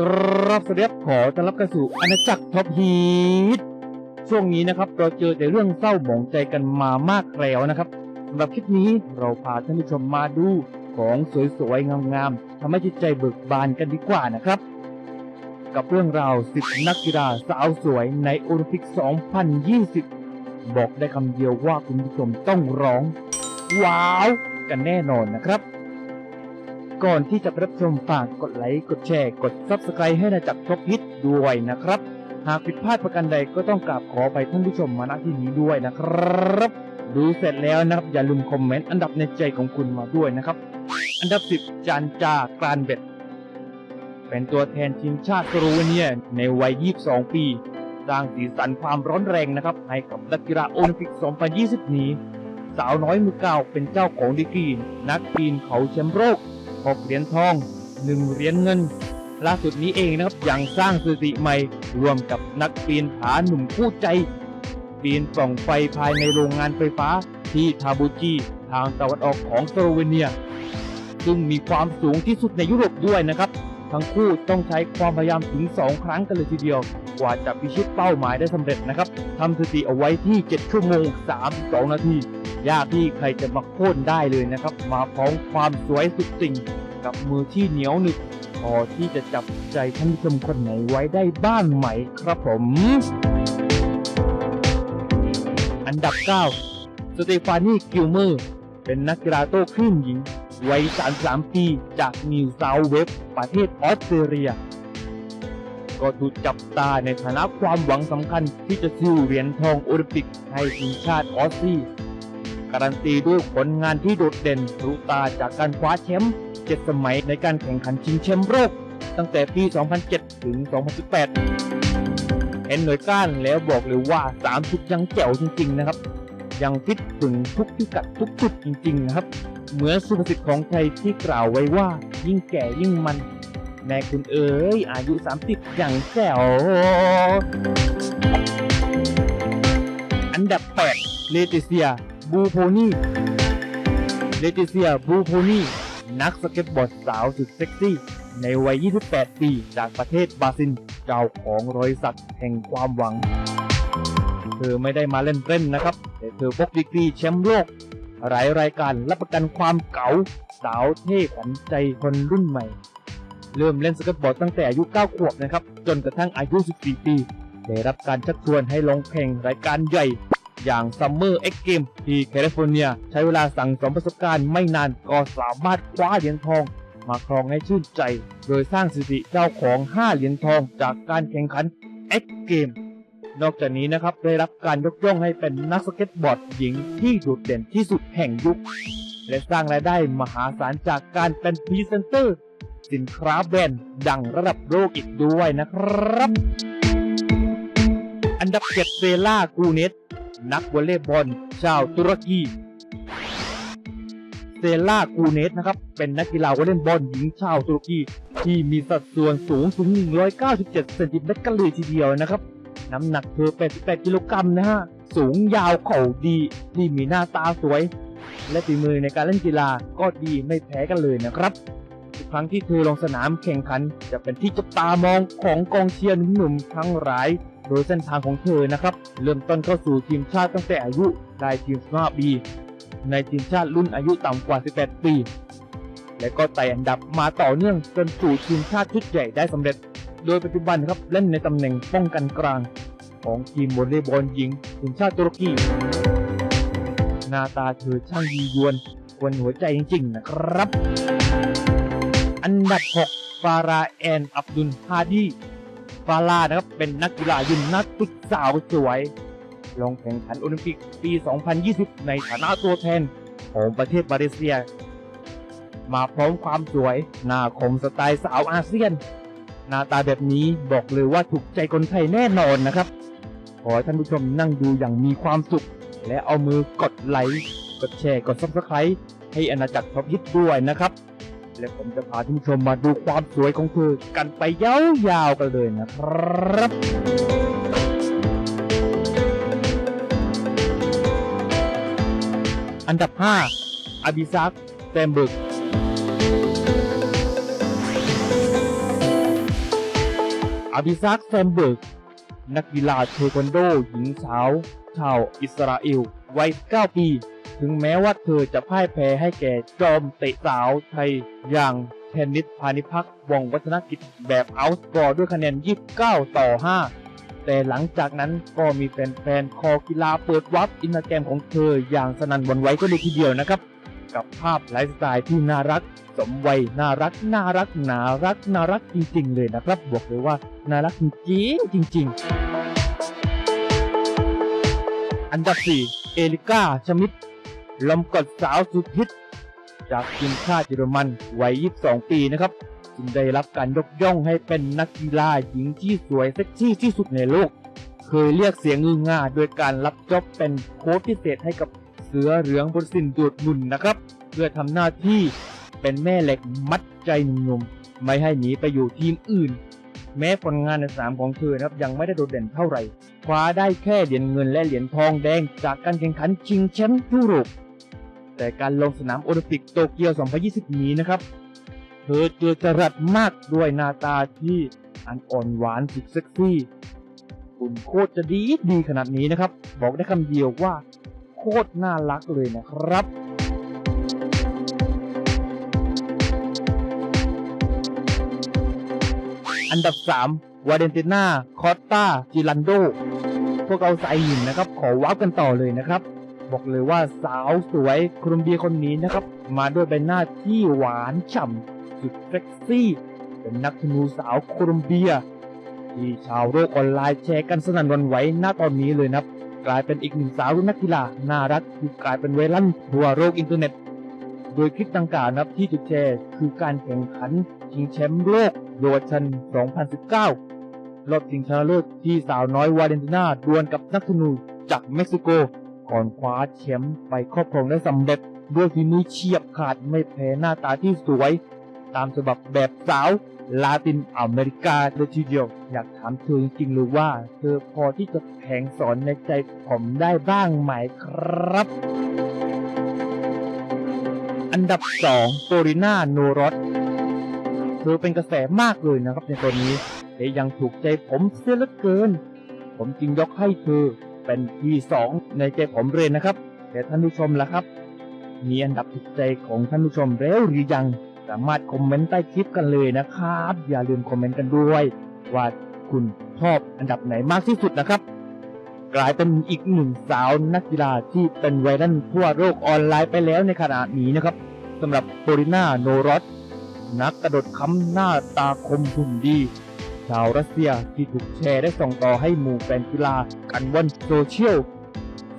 กรับสวัสดีครับขอต้อนรับเข้าสู่อาณาจักรท็อปฮีทช่วงนี้นะครับ เราเจอแต่เรื่องเศร้าหมองใจกันมามากแล้วนะครับสำหรับคลิปนี้เราพาท่านผู้ชมมาดูของสวยๆงามๆทำให้จิตใจเบิกบานกันดีกว่านะครับ กับเรื่องราวสิบนักกีฬาสาวสวยในโอลิมปิก 2020 บอกได้คำเดียวว่าคุณผู้ชมต้องร้อง ว้าว กันแน่นอนนะครับ ก่อนที่จะรับชมฝากกดไลค์กดแชร์กด Subscribe ให้นาจักรท็อปฮิตด้วยนะครับ หากผิดพลาดประการใดก็ต้องกราบขอไปท่านผู้ชมมาณที่นี้ด้วยนะครับ ดูเสร็จแล้วนะครับ อย่าลืมคอมเมนต์อันดับในใจของคุณมาด้วยนะครับ อันดับ 10 จานจากรานเบ็ด เป็นตัวแทนทีมชาติสโลเวเนียในวัย 22 ปีสร้างสีสันความร้อนแรงนะครับ ให้กับนักกีฬาโอลิมปิก 2020 นี้ สาวน้อยมือเก่าเป็นเจ้าของดีกรีนักปีนเขาแชมป์โลก 6 เหรียญทอง 1 เหรียญเงิน ล่าสุดนี้เองนะครับยังสร้างสถิติใหม่รวมกับนักปีนผาหนุ่มคู่ใจ ปีนปล่องไฟภายในโรงงานไฟฟ้าที่ทาบูจีทางตะวันออกของสโลเวเนีย ซึ่งมีความสูงที่สุดในยุโรปด้วยนะครับ ทั้งคู่ต้องใช้ความพยายามถึง 2 ครั้งกันเลยทีเดียว กว่าจะพิชิตเป้าหมายได้สำเร็จนะครับทำสถิติเอาไว้ที่ 7 ชั่วโมง 32 นาที ยากที่ใครจะมาโค่นได้เลยนะครับ มาพร้อมความสวยสุดติ่ง กับมือที่เหนียวหนึบพอที่จะจับใจท่านผู้ชมคนไหนไว้ได้บ้างไหมครับผม อันดับ 9 สเตฟานีกิลเมอร์ เป็นนักกีฬาโต้คลื่นหญิง วัย 33 ปีจากนิวเซาเวฟประเทศออสเตรเลีย ก็ถูกจับตาในฐานะความหวังสำคัญที่จะซิ้วเหรียญทองโอลิมปิกให้ทีมชาติออสซี่ การันตีด้วยผลงานที่โดดเด่นรูตาจากการคว้าแชมป์เจ็ดสมัยในการแข่งขันชิงแชมป์โลกตั้งแต่ปี 2007 ถึง 2018 เห็นหน่วยก้านแล้วบอกเลยว่า 3 ชุดยังแจ๋วจริง ๆ นะครับ ยังฟิตถึงทุกพิกัดทุกจุดจริง ๆ นะครับ เหมือนสุภาษิตของไทยที่กล่าวไว้ว่า ยิ่งแก่ยิ่งมัน แม่คุณเอ๋ยอายุ 30 อย่างแจ๋ว อันดับ 8 เลติเซีย บูโพนี่เลติเซียบูโพนี่นักสเก็ตบอร์ดสาวสุดเซ็กซี่ ในวัย 28 ปี จากประเทศบราซิลเจ้าของรอยสักแห่งความหวัง เธอไม่ได้มาเล่นเล่นนะครับ แต่เธอพกดีกรีแชมป์โลก หลายรายการรับประกันความเก๋าสาวเท่ขวัญใจคนรุ่นใหม่ เริ่มเล่นสเก็ตบอร์ดตั้งแต่อายุ 9 ขวบนะครับ จนกระทั่งอายุ 14 ปี ได้รับการชักชวนให้ลงแข่งรายการใหญ่ อย่าง Summer X Game ที่แคลิฟอร์เนีย ใช้เวลาสั่งสมประสบการณ์ไม่นานก็สามารถคว้าเหรียญทอง มาครองให้ชื่นใจ โดยสร้างสถิติเจ้าของ 5 เหรียญทองจากการแข่งขัน X Game นอกจากนี้นะครับได้รับการยกย่องให้เป็นนักสเก็ตบอร์ดหญิงที่โดดเด่นที่สุดแห่งยุค และสร้างรายได้มหาศาลจากการเป็นพรีเซนเตอร์ สินค้าแบรนด์ดังระดับโลกอีกด้วยนะครับ อันดับเจ็ดเซล่ากูเนต นักวอลเลย์บอลชาวตุรกีเซล่ากูเนตนะครับ เป็นนักกีฬาวอลเลย์บอลหญิงชาวตุรกี ที่มีสัดส่วนสูงถึง 197เซนติเมตรกันเลยทีเดียวนะครับ น้ำหนักเธอ 88 กิโลกรัมนะฮะ สูงยาวเข่าดีที่มีหน้าตาสวย และฝีมือในการเล่นกีฬาก็ดีไม่แพ้กันเลยนะครับทุกครั้งที่เธอลงสนามแข่งขัน จะเป็นที่จับตามองของกองเชียร์หนุ่มๆทั้งหลาย ดยเส้นทางของเธอนะครับ เริ่มต้นเข้าสู่ทีมชาติตั้งแต่อายุได้ทีม15ปีในทีมชาติรุ่นอายุต่ำกว่า 18 ปี และก็ไต่อันดับมาต่อเนื่องจนสู่ทีมชาติชุดใหญ่ได้สำเร็จ โดยปัจจุบันครับเล่นในตำแหน่งป้องกันกลาง ของทีมวอลเลย์บอลหญิงทีมชาติตุรกีหน้าตาเธอช่างยียวนกวนหัวใจจริงๆนะครับ อันดับ 6 ฟาราแอน อับดุลฮาดี ฟาร่านะครับ เป็นนักกีฬายิมนาสติกสาวสวย ลงแข่งขันโอลิมปิกปี 2020 ในฐานะตัวแทนของประเทศมาเลเซีย มาพร้อมความสวย หน้าคมสไตล์สาวอาเซียน หน้าตาแบบนี้บอกเลยว่าถูกใจคนไทยแน่นอนนะครับ ขอให้ท่านผู้ชมนั่งดูอย่างมีความสุข และเอามือกดไลค์ กดแชร์ กด subscribe ให้อาณาจักรท็อปฮิตด้วยนะครับ และผมจะพาท่านผู้ชมมาดูความสวยของเธอกันไปยาวๆกันเลยนะครับ อันดับ 5อบิซักแซมเบิร์กอภิซักแซมเบิร์ก นักกีฬาเทควันโดหญิงสาว ชาวอิสราเอล วัย 9 ปี ถึงแม้ว่าเธอจะพ่ายแพ้ให้แก่จอมเตะสาวไทยอย่างเทนนิสพานิพักวงวัฒนกิจแบบเอาสกอร์ด้วยคะแนน 29 ต่อ 5 แต่หลังจากนั้นก็มีแฟนๆ คอกีฬาเปิดวับอินสตาแกรมของเธออย่างสนั่นวันไหวก็เลยทีเดียวนะครับ กับภาพไลฟ์สไตล์ที่น่ารัก สมวัยน่ารัก น่ารักน่ารักน่ารักจริง ๆ เลยนะครับ บอกเลยว่าน่ารักจริงๆจริง ๆ อันดับ 4 เอลิก้าชมิด ลมกดสาวสุดฮิตจากทีมชาติเยอรมันวัย 22 ปีนะครับจึงได้รับการยกย่องให้เป็นนักกีฬาหญิงที่สวยเซ็กซี่ที่สุดในโลก เคยเรียกเสียงงือง่าโดยการรับจ็อบเป็นโค้ชพิเศษให้กับเสือเหลืองบนสินดูดหนุนนะครับ เพื่อทำหน้าที่เป็นแม่เหล็กมัดใจหนุ่มๆไม่ให้หนีไปอยู่ทีมอื่น แม้ผลงานในสามของเธอนะครับยังไม่ได้โดดเด่นเท่าไหร่ คว้าได้แค่เหรียญเงินและเหรียญทองแดงจากการแข่งขันชิงแชมป์ยุโรป แต่การลงสนามโอลิมปิกโตเกียว 2020 นี้นะครับ เธอเจอจรัสมากด้วยหน้าตาที่อันอ่อนหวานสุดเซ็กซี่คุณโคตรจะดีดีขนาดนี้นะครับ บอกได้คำเดียวว่า โคตรน่ารักเลยนะครับอันดับ 3 วาเดนติน่า คอตตาจิรันโด พวกเราสายหินนะครับ ขอว้าวกันต่อเลยนะครับ บอกเลยว่าสาวสวยโคลอมเบียคนนี้นะครับ มาด้วยใบหน้าที่หวานฉ่ำสุดเซ็กซี่ เป็นนักธนูสาวโคลอมเบียที่ชาวโลกออนไลน์แชร์กันสนั่นวันไหวหน้าตอนนี้เลยนะครับ กลายเป็นอีกหนึ่งสาวนักกีฬาน่ารักที่กลายเป็นไวรัลทั่วโลกอินเทอร์เน็ต โดยคลิปดังกล่าวนะครับที่ถูกแชร์คือการแข่งขันชิงแชมป์โลกเยาวชน 2019 รอบชิงชนะเลิศที่สาวน้อยวาเลนติน่าดวลกับนักธนูจากเม็กซิโก ก่อนคว้าแชมป์ไปครอบครองได้สำเร็จ ด้วยฝีมือเฉียบขาดไม่แพ้หน้าตาที่สวย ตามฉบับแบบสาวลาตินอเมริกาเลยทีเดียว อยากถามเธอจริงๆเลยว่า เธอพอที่จะแผงสอนในใจผมได้บ้างไหมครับ อันดับ2โตริน่าโนรสเธอเป็นกระแสมากเลยนะครับในตัวนี้และยังถูกใจผมเสียเหลือเกิน ผมจึงยกให้เธอ เป็นที่สองในใจผมเลยนะครับ แต่ท่านผู้ชมล่ะครับ มีอันดับถูกใจของท่านผู้ชมแล้วหรือยัง สามารถคอมเมนต์ใต้คลิปกันเลยนะครับ อย่าลืมคอมเมนต์กันด้วย ว่าคุณชอบอันดับไหนมากที่สุดนะครับ กลายเป็นอีกหนึ่งสาวนักกีฬาที่เป็นไวรัลทั่วโลกออนไลน์ไปแล้วในขณะนี้นะครับสำหรับโปริน่าโนรสนักกระโดดค้ำหน้าตาคมหุ่นดี ชาวรัสเซียที่ถูกแชร์ได้ส่งต่อให้หมู่แฟนกีฬากันบนโซเชียล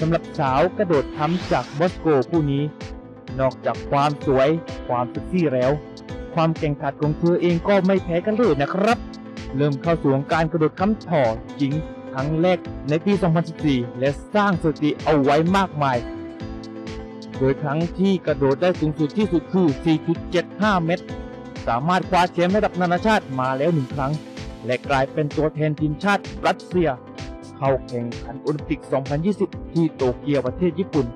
สำหรับสาวกระโดดค้ำจากมอสโกผู้นี้ นอกจากความสวยความเซ็กซี่แล้ว ความเก่งขัดของเธอเองก็ไม่แพ้กันเลยนะครับ เริ่มเข้าสู่วงการกระโดดค้ำถ่อจริงครั้งแรกในปี 2014 และสร้างสถิติเอาไว้มากมาย โดยครั้งที่กระโดดได้สูงสุดที่สุดคือ 4.75 เมตร สามารถคว้าแชมป์ระดับนานาชาติมาแล้วหนึ่งครั้ง และกลายเป็นตัวแทนทีมชาติรัสเซีย เข้าแข่งขันโอลิมปิก 2020 ที่โตเกียวประเทศญี่ปุ่น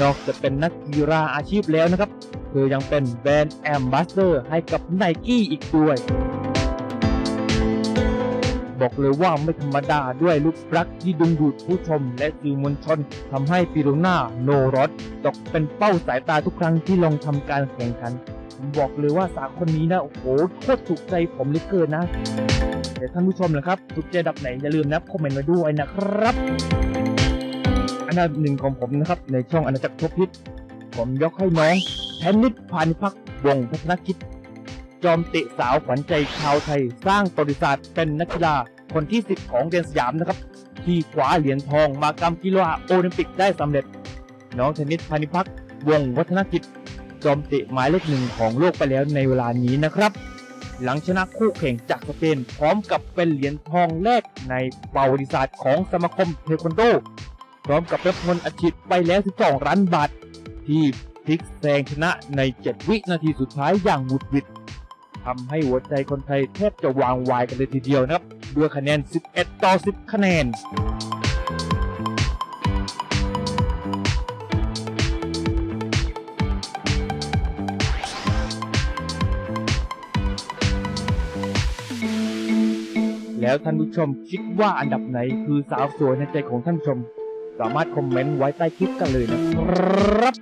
นอกจากเป็นนักกีฬาอาชีพแล้วนะครับ เธอยังเป็นแบรนด์แอมบาสเดอร์ให้กับไนกี้อีกด้วย บอกเลยว่าไม่ธรรมดาด้วยรูปลักที่ดึงดูดผู้ชมและสื่อมวลชนทำให้ปิโรน่าโนรอสตกเป็นเป้าสายตาทุกครั้งที่ลงทำการแข่งขัน ผมบอกเลยว่าสาวคนนี้นะโอ้โหโคตรถูกใจผมเหลือเกินนะแต่ท่านผู้ชมนะครับถูกใจดับไหนอย่าลืมนะคอมเมนต์มาด้วยนะครับอันดับหนึ่งของผมนะครับในช่องอาณาจักรทบพิษผมยกให้น้องแทนนิสพานิพักวงพัฒนกิจ จอมเตะสาวขวัญใจชาวไทย สร้างประวัติศาสตร์เป็นนักกีฬาคนที่ 10 ของเดนสยามนะครับ ที่คว้าเหรียญทองมากรรมกีฬาโอลิมปิกได้สำเร็จ น้องเทนนิสพานิพักวงวัฒนกิจ จอมเตะหมายเลขหนึ่งของโลกไปแล้วในเวลานี้นะครับ หลังชนะคู่แข่งจากสเปนพร้อมกับเป็นเหรียญทองแรกในประวัติศาสตร์ของสมาคมเทควันโด พร้อมกับรับเงินอาชีพไปแล้ว 12 ล้านบาท ที่พลิกแซงชนะใน 7 วินาทีสุดท้ายอย่างหวุดหวิดทำให้หัวใจคนไทยแทบจะวางวายกันเลยทีเดียวนะครับ ด้วยคะแนน 11 ต่อ 10 คะแนน แล้วท่านผู้ชมคิดว่าอันดับไหนคือสาวสวยในใจของท่านผู้ชม สามารถคอมเมนต์ไว้ใต้คลิปกันเลยนะครับ